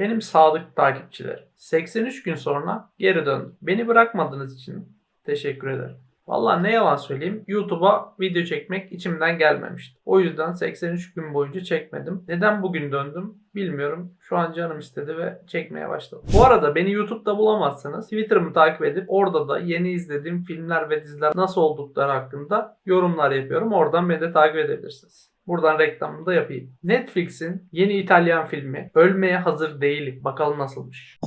Benim sadık takipçilerim. 83 gün sonra geri döndüm. Beni bırakmadığınız için teşekkür ederim. Vallahi ne yalan söyleyeyim YouTube'a video çekmek içimden gelmemişti. O yüzden 83 gün boyunca çekmedim. Neden bugün döndüm bilmiyorum. Şu an canım istedi ve çekmeye başladım. Bu arada beni YouTube'da bulamazsanız Twitter'ımı takip edip orada da yeni izlediğim filmler ve diziler nasıl oldukları hakkında yorumlar yapıyorum. Oradan beni de takip edebilirsiniz. Buradan reklamını da yapayım. Netflix'in yeni İtalyan filmi Ölmeye Hazır Değilim. Bakalım nasılmış.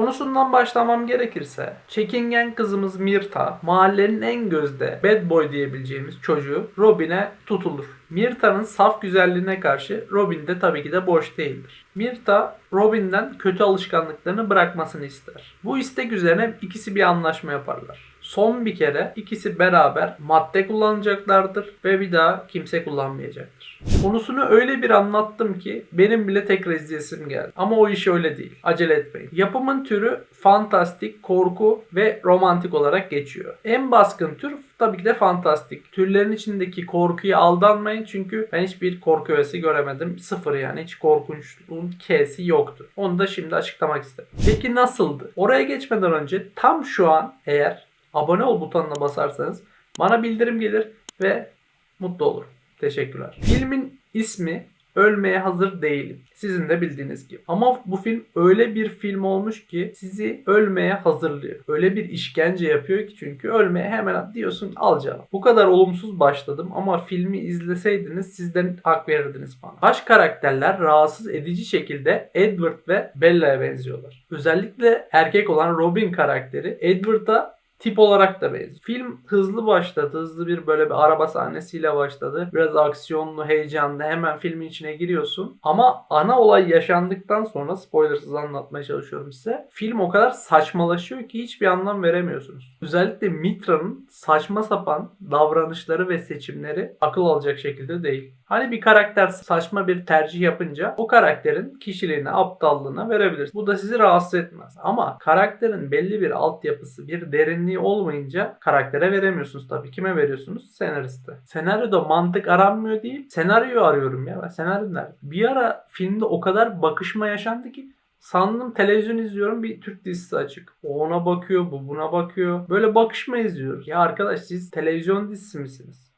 Konusundan başlamam gerekirse çekingen kızımız Mirta mahallenin en gözde bad boy diyebileceğimiz çocuğu Robin'e tutulur. Mirta'nın saf güzelliğine karşı Robin de tabii ki de boş değildir. Mirta Robin'den kötü alışkanlıklarını bırakmasını ister. Bu istek üzerine ikisi bir anlaşma yaparlar. Son bir kere ikisi beraber madde kullanacaklardır ve bir daha kimse kullanmayacaktır. Konusunu öyle bir anlattım ki benim bile tekrar izleyesim geldi. Ama o iş öyle değil. Acele etmeyin. Yapımın türü fantastik, korku ve romantik olarak geçiyor. En baskın tür tabii ki de fantastik. Türlerin içindeki korkuya aldanmayın çünkü ben hiçbir korku öğesi göremedim. Sıfır yani hiç korkunçluğun K'si yoktu. Onu da şimdi açıklamak istedim. Peki nasıldı? Oraya geçmeden önce tam şu an eğer abone ol butonuna basarsanız bana bildirim gelir ve mutlu olurum. Teşekkürler. Filmin ismi Ölmeye Hazır Değilim. Sizin de bildiğiniz gibi. Ama bu film öyle bir film olmuş ki sizi ölmeye hazırlıyor. Öyle bir işkence yapıyor ki çünkü ölmeye hemen diyorsun al canım. Bu kadar olumsuz başladım ama filmi izleseydiniz sizden hak verirdiniz bana. Baş karakterler rahatsız edici şekilde Edward ve Bella'ya benziyorlar. Özellikle erkek olan Robin karakteri Edward'a tip olarak da benziyor. Film hızlı başladı. Hızlı bir böyle bir araba sahnesiyle başladı. Biraz aksiyonlu, heyecanlı. Hemen filmin içine giriyorsun. Ama ana olay yaşandıktan sonra spoilersız anlatmaya çalışıyorum size. Film o kadar saçmalaşıyor ki hiçbir anlam veremiyorsunuz. Özellikle Mitra'nın saçma sapan davranışları ve seçimleri akıl alacak şekilde değil. Hani bir karakter saçma bir tercih yapınca o karakterin kişiliğine, aptallığına verebiliriz. Bu da sizi rahatsız etmez. Ama karakterin belli bir altyapısı, bir derinliği olmayınca karaktere veremiyorsunuz tabii. Kime veriyorsunuz? Senariste. Senaryoda mantık aranmıyor değil. Senaryo arıyorum ya. Ben senaryo nerede? Bir ara filmde o kadar bakışma yaşandı ki Sandım televizyon izliyorum bir Türk dizisi açık. O ona bakıyor, bu buna bakıyor. Böyle bakışma izliyoruz. Ya arkadaş siz televizyon dizisi misiniz?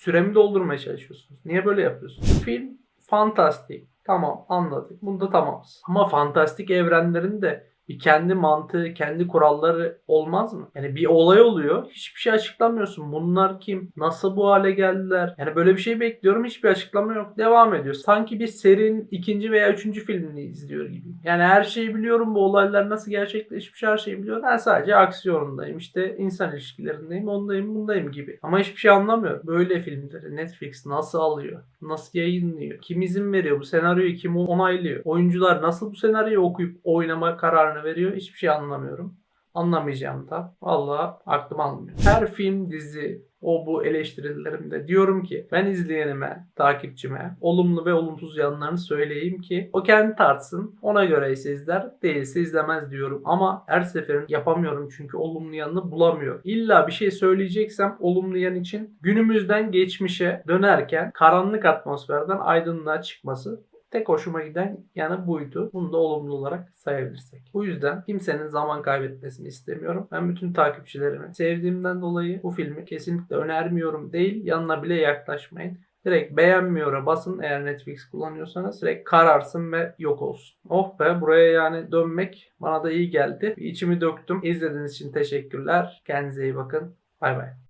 Süremi doldurmaya çalışıyorsunuz. Niye böyle yapıyorsunuz? Film fantastik. Tamam anladık. Bunda tamamız. Ama fantastik evrenlerin de bir kendi mantığı, kendi kuralları olmaz mı? Yani bir olay oluyor. Hiçbir şey açıklamıyorsun. Bunlar kim? Nasıl bu hale geldiler? Yani böyle bir şey bekliyorum. Hiçbir açıklama yok. Devam ediyor. Sanki bir serinin ikinci veya üçüncü filmini izliyor gibi. Yani her şeyi biliyorum. Bu olaylar nasıl gerçekleşmiş her şeyi biliyorum. Ben sadece aksiyonundayım. İşte insan ilişkilerindeyim. Ondayım bundayım gibi. Ama hiçbir şey anlamıyorum. Böyle filmleri Netflix nasıl alıyor? Nasıl yayınlıyor? Kim izin veriyor? Bu senaryoyu kim onaylıyor? Oyuncular nasıl bu senaryoyu okuyup oynama kararını veriyor? Hiçbir şey anlamıyorum. Anlamayacağım da. Vallahi aklım almıyor. Her film, dizi, o bu eleştirilerimde diyorum ki ben izleyenime, takipçime olumlu ve olumsuz yanlarını söyleyeyim ki o kendi tartsın. Ona göre ise izler, değilse izlemez diyorum. Ama her seferin yapamıyorum çünkü olumlu yanını bulamıyorum. İlla bir şey söyleyeceksem olumlu yan için günümüzden geçmişe dönerken karanlık atmosferden aydınlığa çıkması Tek hoşuma giden yanı buydu. Bunu da olumlu olarak sayabilirsek. Bu yüzden kimsenin zaman kaybetmesini istemiyorum. Ben bütün takipçilerimi sevdiğimden dolayı bu filmi kesinlikle önermiyorum değil. Yanına bile yaklaşmayın. Direkt beğenmiyora basın eğer Netflix kullanıyorsanız. Direkt kararsın ve yok olsun. Oh be buraya yani dönmek bana da iyi geldi. İçimi döktüm. İzlediğiniz için teşekkürler. Kendinize iyi bakın. Bay bay.